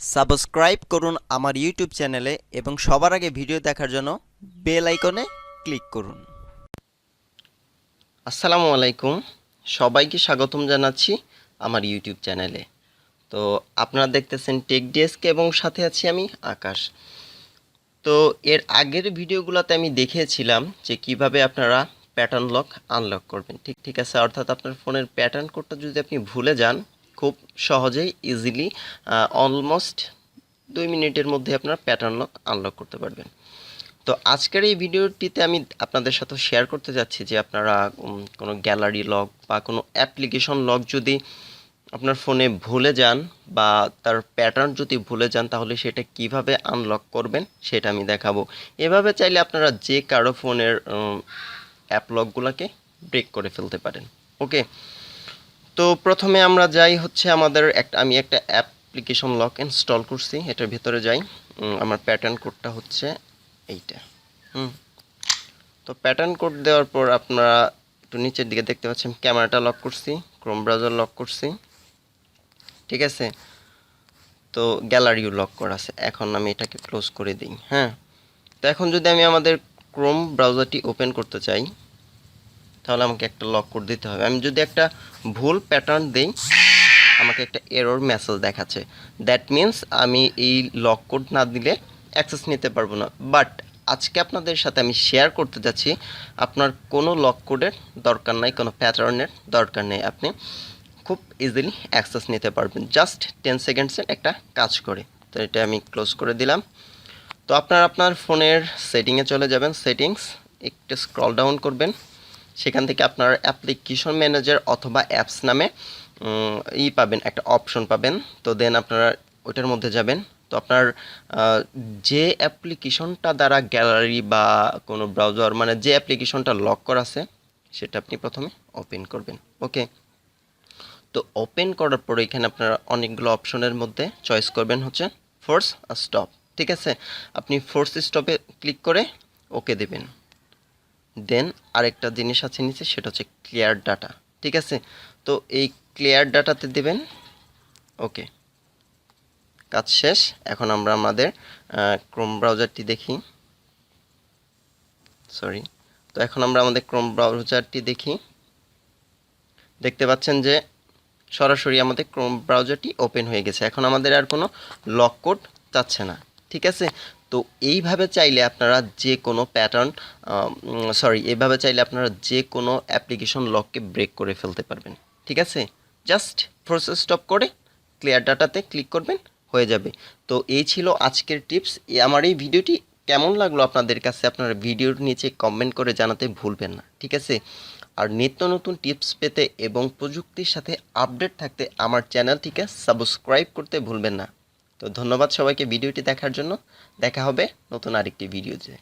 Subscribe করুন আমার YouTube চ্যানেলে এবং সবার আগে ভিডিও দেখার জন্য বেল আইকনে ক্লিক করুন। আসসালামু আলাইকুম। সবাইকে স্বাগতম জানাচ্ছি আমার ইউটিউব চ্যানেলে তো আপনারা দেখতেছেন টেক ডেস্ক এবং সাথে আছি আমি আকাশ। তো এর আগের ভিডিওগুলোতে আমি দেখিয়েছিলাম যে কীভাবে আপনারা প্যাটার্ন লক আনলক করবেন। ঠিক ঠিক আছে? অর্থাৎ আপনার ফোনের প্যাটার্ন কোডটা যদি আপনি ভুলে যান খুব সহজেই ইজিলি অলমোস্ট দুই মিনিটের মধ্যে আপনার প্যাটার্ন লক আনলক করতে পারবেন। তো আজকের এই ভিডিওটিতে আমি আপনাদের সাথে শেয়ার করতে যাচ্ছি যে আপনারা কোনো গ্যালারি লক বা কোনো অ্যাপ্লিকেশন লক যদি আপনার ফোনে ভুলে যান বা তার প্যাটার্ন যদি ভুলে যান, তাহলে সেটা কীভাবে আনলক করবেন সেটা আমি দেখাবো। এভাবে চাইলে আপনারা যে কারও ফোনের অ্যাপ লকগুলোকে ব্রেক করে ফেলতে পারেন। ওকে তো প্রথমে আমরা যাই হচ্ছে আমাদের একটা, আমি একটা অ্যাপ্লিকেশন লক ইনস্টল করছি, এটার ভিতরে যাই। আমার প্যাটার্ন কোডটা হচ্ছে এইটা। হুম। তো প্যাটার্ন কোড দেওয়ার পর আপনারা একটু নিচের দিকে দেখতে পাচ্ছেন ক্যামেরাটা লক করছি ক্রোম ব্রাউজার লক করছি। ঠিক আছে? তো গ্যালারিও লক করা আছে। এখন আমি এটাকে ক্লোজ করে দিই হ্যাঁ? তো এখন যদি আমি আমাদের ক্রোম ব্রাউজারটি ওপেন করতে চাই তাহলে আমাকে একটা লক কোড দিতে হবে। আমি যদি একটা ভুল প্যাটার্ন দিই, আমাকে একটা এরর মেসেজ দেখাচ্ছে। দ্যাট মিন্স আমি এই লক কোড না দিলে অ্যাক্সেস নিতে পারব না। বাট আজকে আপনাদের সাথে আমি শেয়ার করতে যাচ্ছি, আপনার কোনো লক কোডের দরকার নাই, কোনো প্যাটার্নের দরকার নেই। আপনি খুব ইজিলি অ্যাক্সেস নিতে পারবেন। জাস্ট টেন সেকেন্ডসের একটা কাজ করে। তো এটা আমি ক্লোজ করে দিলাম। তো আপনার আপনার ফোনের সেটিংয়ে চলে যাবেন। সেটিংস একটু স্ক্রল ডাউন করবেন। সেখান থেকে আপনার অ্যাপ্লিকেশন ম্যানেজার অথবা অ্যাপস নামে ই পাবেন, একটা অপশন পাবেন। তো দেন আপনারা ওইটার মধ্যে যাবেন। তো আপনার যে অ্যাপ্লিকেশনটা দ্বারা গ্যালারি বা কোনো ব্রাউজার মানে যে অ্যাপ্লিকেশনটা লক করা আছে, সেটা আপনি প্রথমে ওপেন করবেন। ওকে তো ওপেন করার পরে এখানে আপনারা অনেকগুলো অপশনের মধ্যে চয়েস করবেন হচ্ছে ফোর্স স্টপ ঠিক আছে? আপনি ফোর্স স্টপে ক্লিক করে ওকে দেবেন। দেন আরেকটা জিনিস আছে নিচে, সেটা হচ্ছে ক্লিয়ার ডাটা ঠিক আছে? তো এই ক্লিয়ার ডাটাতে দেবেন, ওকে, কাজ শেষ। এখন আমরা আমাদের ক্রোম ব্রাউজারটি দেখি। সরি তো এখন আমরা আমাদের ক্রোম ব্রাউজারটি দেখি। দেখতে পাচ্ছেন যে সরাসরি আমাদের ক্রোম ব্রাউজারটি ওপেন হয়ে গেছে। এখন আমাদের আর কোনো লক কোড চাচ্ছে না, ঠিক আছে? তো এইভাবে চাইলে আপনারা যে কোনো প্যাটার্ন সরি এইভাবে চাইলে আপনারা যে কোনো অ্যাপ্লিকেশন লককে ব্রেক করে ফেলতে পারবেন। ঠিক আছে? জাস্ট প্রসেস স্টপ করে ক্লিয়ার ডাটাতে ক্লিক করবেন, হয়ে যাবে। তো এই ছিল আজকের টিপস আমার এই ভিডিওটি কেমন লাগল আপনাদের কাছে? আপনারা ভিডিওর নিচে কমেন্ট করে জানাতে ভুলবেন না। ঠিক আছে? আর নিত্য নতুন টিপস পেতে এবং প্রযুক্তির সাথে আপডেট থাকতে আমার চ্যানেলটিকে সাবস্ক্রাইব করতে ভুলবেন না। তো ধন্যবাদ সবাইকে ভিডিওটি দেখার জন্য। দেখা হবে নতুন আরেকটি ভিডিওতে।